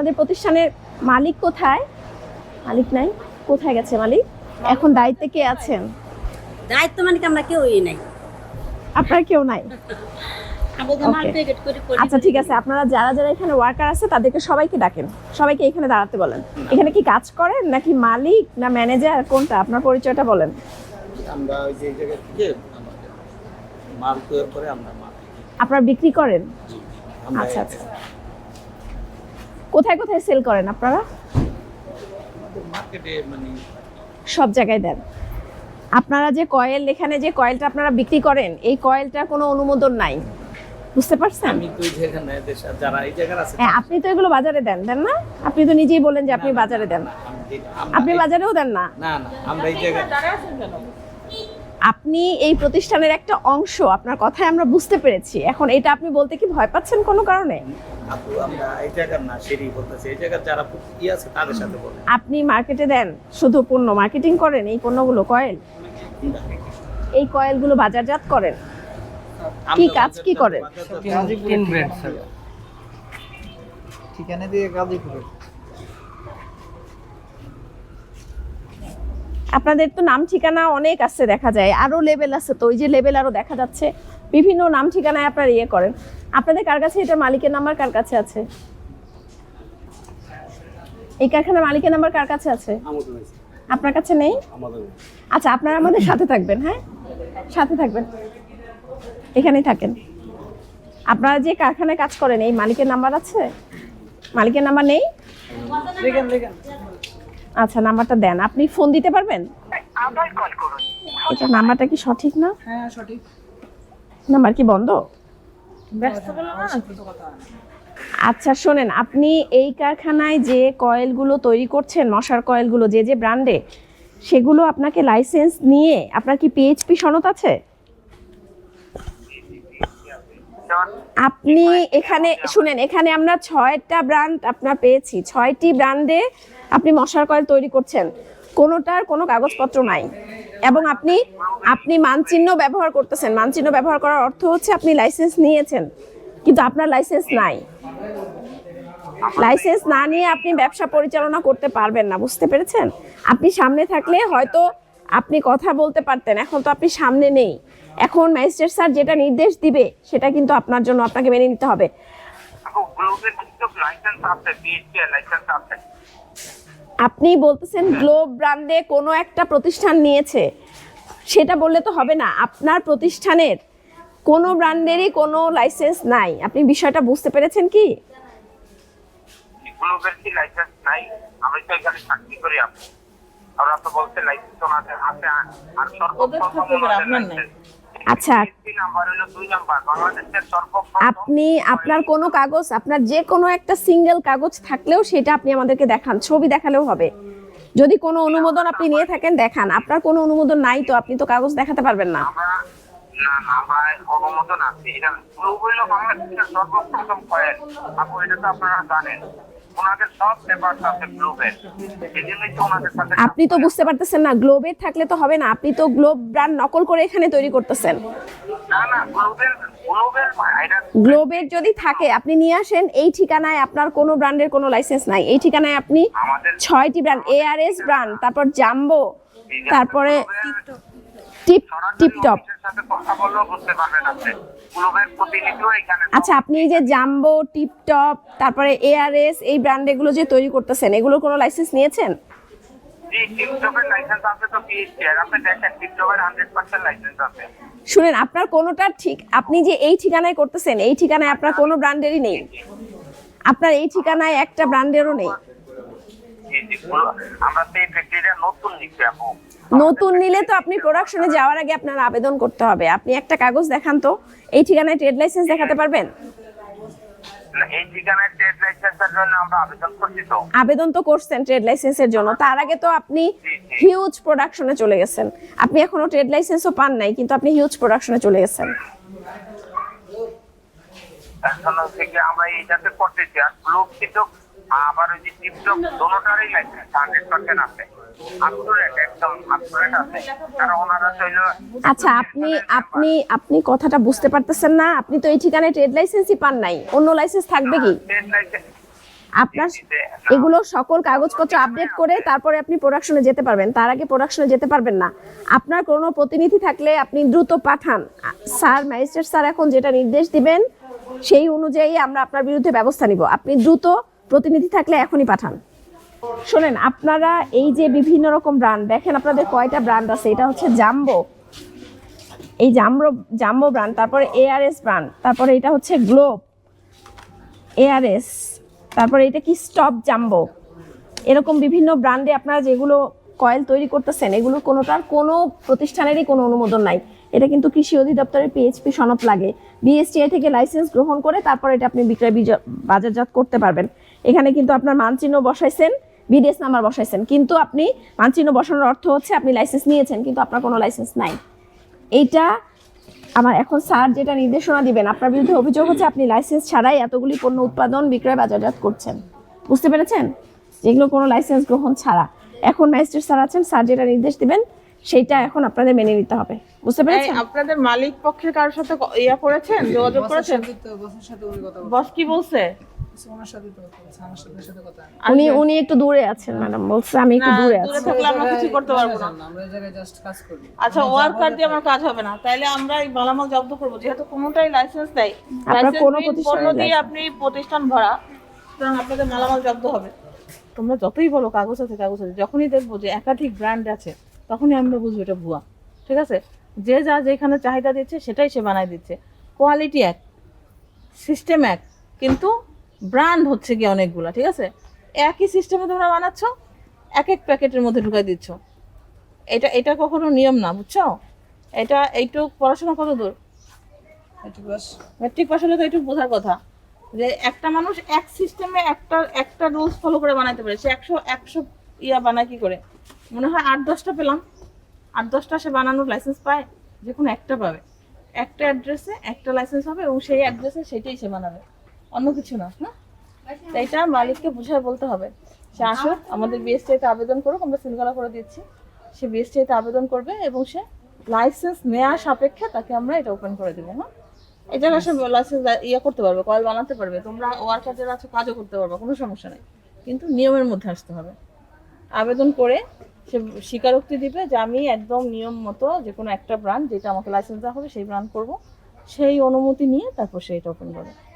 আপনাদের প্রতিষ্ঠানের মালিক কোথায়? মালিক নাই কোথায় গেছে মালিক? এখন দায়িত্বে কে আছেন? দায়িত্ব মানে কি আমরা কেউই নাই। আপনার কেউ নাই? আচ্ছা ঠিক আছে। আপনারা যারা যারা এখানে ওয়ার্কার আছে তাদেরকে সবাইকে ডাকেন। সবাইকে এখানে দাঁড়াতে বলেন। এখানে কি কাজ করেন নাকি মালিক না ম্যানেজার কোনটা? আপনার পরিচয়টা বলেন। আমরা ওই যে জায়গা থেকে আমাদের মাল তৈরি করে আমরা মাল আপনারা বিক্রি করেন? আচ্ছা আচ্ছা। কোথায় কোথায় সেল করেন আপনারা? মানে সব জায়গায় দেন। আপনারা যে কয়েল এখানে যে কয়েলটা আপনারা বিক্রি করেন এই কয়েলটার কোনো অনুমোদন নাই। বুঝতে পারছেন? আমি তো ওই যেখানে দেশে যারা এই জায়গার আছে হ্যাঁ আপনি তো এগুলো বাজারে দেন দেন না? আপনি তো নিজেই বলেন যে আপনি বাজারে দেন। আপনি বাজারেও দেন না? না না আমরা এই জায়গায় আপনি এই প্রতিষ্ঠানের একটা অংশ আপনার কথায় আমরা বুঝতে পেরেছি। এখন এটা আপনি বলতে কি ভয় পাচ্ছেন কোনো কারণে? আপু আমরা এই জায়গার না সেরি বলতেছি। এই জায়গার যারা ই আছে তাদের সাথে বলে আপনি মার্কেটে দেন শুধু পণ্য মার্কেটিং করেন এই পণ্যগুলো কয়েল? এই কয়েলগুলো বাজারজাত করেন? কি কাজ কি করেন? তিন ব্র্যান্ড স্যার। ঠিকানা দিয়ে গাজীপুরে। আপনাদের তো নাম ঠিকানা অনেক আছে দেখা যায় আরও লেভেল আছে তো ওই যে লেভেল আরও দেখা যাচ্ছে। বিভিন্ন নাম ঠিকানায় আপনারা ইয়ে করেন। আপনাদের কার কাছে এটা মালিকের নাম্বার কার কাছে আছে? এই কারখানার মালিকের নাম্বার কার কাছে আছে? আপনার কাছে নেই? আচ্ছা আপনারা আমাদের সাথে থাকবেন হ্যাঁ? সাথে থাকবেন। এখানেই থাকেন। আপনারা যে কারখানায় কাজ করেন এই মালিকের নাম্বার আছে? মালিকের নাম্বার নেই? দেখেন দেখেন আচ্ছা নাম্বারটা দেন। আপনি ফোন দিতে পারবেন? আবার কল করুন। এটা নাম্বারটা কি সঠিক না? হ্যাঁ সঠিক। নাম্বার কি বন্ধ? ব্যস্ত বললাম না কিছু কথা আচ্ছা শোনেন আপনি এই কারখানায় যে কয়েলগুলো তৈরি করছেন মশার কয়েলগুলো যে যে ব্র্যান্ডে সেগুলো আপনাকে লাইসেন্স নিয়ে আপনার কি পিএইচপি সনদ আছে? আপনি এখানে শুনেন এখানে আমরা ছয়টা ব্র্যান্ড আপনার পেয়েছি। ছয়টি ব্র্যান্ডে আপনি মশার কয়েল তৈরি করছেন। কোনোটার কোনো কাগজপত্র নাই। এবং আপনি আপনি মানচিহ্ন ব্যবহার করতেছেন। মানচিহ্ন ব্যবহার করার অর্থ হচ্ছে আপনি লাইসেন্স নিয়েছেন। কিন্তু আপনার লাইসেন্স নাই। লাইসেন্স না নিয়ে আপনি ব্যবসা পরিচালনা করতে পারবেন না। বুঝতে পেরেছেন? আপনি সামনে থাকলে হয়তো আপনি কথা বলতে পারতেন এখন তো আপনি সামনে নেই। এখন ম্যাজিস্ট্রেট স্যার যেটা নির্দেশ দিবে সেটা কিন্তু আপনার জন্য আপনাকে মেনে নিতে হবে। আপনি বলতেছেন গ্লোব ব্র্যান্ডে কোনো একটা প্রতিষ্ঠান নিয়েছে। সেটা বললে তো হবে না আপনার প্রতিষ্ঠানের কোনো ব্র্যান্ডেরই কোনো লাইসেন্স নাই। আপনি বিষয়টা বুঝতে পেরেছেন কি? গ্লোবের কি লাইসেন্স নাই? আমি তো এখানে চাকরি করি আপনি ওরা তো বলছে লাইসেন্স ওনাদের আছে আর নাই। আচ্ছা। সর্বপ্রথম আপনি আপনার কোনো কাগজ আপনার যে কোনো একটা সিঙ্গেল কাগজ থাকলেও সেটা আপনি আমাদেরকে দেখান ছবি দেখালেও হবে। যদি কোনো অনুমোদন আপনি নিয়ে থাকেন দেখান। আপনার কোনো অনুমোদন নাই তো আপনি তো কাগজ দেখাতে পারবেন না। না না আমরা অনুমোদন আছে। এটা গ্লোব বাংলাদেশের সর্বপ্রথম কয়েল আপু এটা তো আপনারা জানেন। ওনাদের সব পেপার আছে গ্লোবের এই জন্যই তো ওনাদের সাথে আপনি তো বুঝতে পারতেছেন না গ্লোবের থাকলে তো হবে না। আপনি তো গ্লোব ব্র্যান্ড নকল করে এখানে তৈরি করতেছেন। না না গ্লোবের গ্লোবের যদি থাকে আপনি নিয়ে আসেন এই ঠিকানায় আপনার কোনো ব্র্যান্ডের কোনো লাইসেন্স নাই। এই ঠিকানায় আপনি ছয়টি ব্র্যান্ড এআরএস ব্র্যান্ড তারপর জাম্বো তারপরে টিপ প্রতিনিধিও এখানে আচ্ছা আপনি এই যে জাম্বো টিপটপ তারপরে এআরএস এই ব্র্যান্ড এগুলো যে তৈরি করতেছেন এগুলোর কোনো লাইসেন্স নিয়েছেন? শুনেন আপনার কোনোটা ঠিক আপনি যে এই ঠিকানায় করতেছেন এই ঠিকানায় আপনার কোনো ব্র্যান্ডেরই নেই। আপনার এই ঠিকানায় একটা ব্র্যান্ডেরও নেই। আমরা তো এই ফ্যাক্টরিটা নতুন নিচ্ছি আপু নতুন নিলে তো আপনি প্রোডাকশনে যাওয়ার আগে আপনার আবেদন করতে হবে। আপনি একটা কাগজ দেখান তো এই ঠিকানায় ট্রেড লাইসেন্স দেখাতে পারবেন? আবেদন তো। করছেন ট্রেড লাইসেন্সের জন্য। তার আগে তো আপনি হিউজ প্রোডাকশনে চলে গেছেন। আপনি এখনও ট্রেড লাইসেন্সও পান নাই কিন্তু আপনি হিউজ প্রোডাকশনে চলে গেছেন। আমরা এইটাতে করতেছি আর গ্লোব কিন্তু আবার ওই যে টিপটপ দোনোটারই লাইসেন্স হান্ড্রেড পার্সেন্ট আছে। আচ্ছা আপনি আপনি আপনি কথাটা বুঝতে পারতেছেন না। আপনি তো এই ঠিকানায় ট্রেড লাইসেন্সই পান নাই। অন্য লাইসেন্স থাকবে কি? আপনার এগুলো সকল কাগজপত্র আপডেট করে তারপরে আপনি প্রোডাকশনে যেতে পারবেন। তার আগে প্রোডাকশনে যেতে পারবেন না। আপনার কোনো প্রতিনিধি থাকলে আপনি দ্রুত পাঠান। স্যার ম্যাজিস্ট্রেট স্যার এখন যেটা নির্দেশ দিবেন সেই অনুযায়ী আমরা আপনার বিরুদ্ধে ব্যবস্থা নিব। আপনি দ্রুত প্রতিনিধি থাকলে এখনই পাঠান। শোনেন, আপনারা এই যে বিভিন্ন রকম ব্র্যান্ড দেখেন আপনাদের কয়টা ব্র্যান্ড আছে? এটা হচ্ছে জাম্বো এই জাম্বো জাম্বো ব্র্যান্ড তারপরে এআরএস ব্র্যান্ড তারপরে এটা হচ্ছে গ্লোব এআরএস তারপরে এটা কি স্টপ জাম্বো এরকম বিভিন্ন ব্র্যান্ডে আপনারা যেগুলো কয়েল তৈরি করতেছেন, এগুলো কোনোটার কোনো প্রতিষ্ঠানেরই কোনো অনুমোদন নাই। এটা কিন্তু কৃষি অধিদপ্তরের পিএইচপি সনদ লাগে। বিএসটিআই থেকে লাইসেন্স গ্রহণ করে তারপর এটা আপনি বিক্রয় বিজ- বাজারজাত করতে পারবেন। এখানে কিন্তু আপনার মানচিহ্ন বসাইছেন, বিডিএস নাম্বার বসাইছেন। কিন্তু আপনি মানচিহ্ন বসানোর অর্থ হচ্ছে আপনি লাইসেন্স নিয়েছেন, কিন্তু আপনার কোনো লাইসেন্স নাই। এইটা আমার এখন স্যার যেটা নির্দেশনা দিবেন, আপনার বিরুদ্ধে অভিযোগ হচ্ছে আপনি লাইসেন্স ছাড়াই এতগুলি পণ্য উৎপাদন, বিক্রয়, বাজারজাত করছেন। বুঝতে পেরেছেন? যেগুলো কোনো লাইসেন্স গ্রহণ ছাড়া। এখন ম্যাজিস্ট্রেট স্যার আছেন, স্যার যেটা নির্দেশ দিবেন সেইটা এখন আপনাদের মেনে নিতে হবে। বুঝতে পেরেছেন? আপনাদের মালিক পক্ষের কারোর সাথে ইয়া করেছেন? যোগাযোগ করেছেন? বসের সাথে উনি কথা বস কি বলছে? সাথে কথা উনি উনি একটু দূরে আছেন ম্যাডাম বলছে আমি একটু না, দূরে দূরে আছি। থাকলে আমরা কিছু করতে পারব না। আমরা এই জায়গায় জাস্ট কাজ করি। আচ্ছা ওয়ার্কার দিয়ে আমার কাজ হবে না। তাইলে আমরা এই মালামাল জব্দ করব। যেহেতু কোনোটাই লাইসেন্স দেয় আপনার কোনো পণ্য দিয়ে আপনি প্রতিষ্ঠান ভরা সুতরাং আপনাদের মালামাল জব্দ হবে। তোমরা যতই বলো কাগজ আছে কাগজ আছে। যখনই দেখব যে একাধিক ব্র্যান্ড আছে তখনই আমরা বুঝব এটা ভুয়া ঠিক আছে? যে যা যেখানে চাহিদা দিচ্ছে সেটাই সে বানায় দিচ্ছে। কোয়ালিটি এক সিস্টেম এক কিন্তু ব্র্যান্ড হচ্ছে গিয়ে অনেকগুলা ঠিক আছে? একই সিস্টেমে তোমরা বানাচ্ছ এক এক প্যাকেটের মধ্যে ঢুকাই দিচ্ছ। এটা এটা কখনো নিয়ম না বুঝছ? এটা এইটুক পড়াশোনা কত দূর? মেট্রিক পাস হলে তো এইটুক বোঝার কথা যে একটা মানুষ এক সিস্টেমে একটা একটা রুলস ফলো করে বানাইতে পারে। সে একশো একশো ইয়া বানায় কি করে? মনে হয় আট, দশটা পেলাম। আট, দশটা সে বানানোর লাইসেন্স পায়, যে কোনো একটা পাবে। একটা অ্যাড্রেসে একটা লাইসেন্স হবে এবং সেই অ্যাড্রেসে সেটাই সে বানাবে। অন্য কিছু না না? এটা মালিককে বুঝায় বলতে হবে। সে আসুক, আমাদের বিএসটিআইতে আবেদন করুক, আমরা সিলগালা করে দিচ্ছি। সে বিএসটিআইতে আবেদন করবে এবং সে লাইসেন্স নেওয়া সাপেক্ষে তাকে আমরা এটা ওপেন করে দেবো হ্যাঁ? জায়গায় সে লাইসেন্স ইয়ে করতে পারবে কয়েল বানাতে পারবে। তোমরা ওয়ার্কার যারা আছো, কাজও করতে পারবে, কোনো সমস্যা নেই। কিন্তু নিয়মের মধ্যে আসতে হবে। আবেদন করে সে স্বীকারোক্তি দিবে যে আমি একদম নিয়ম মতো যে কোনো একটা ব্র্যান্ড যেটা আমাকে লাইসেন্স দেওয়া হবে সেই ব্র্যান্ড করব। সেই অনুমতি নিয়ে তারপর সে এটা ওপেন করবে।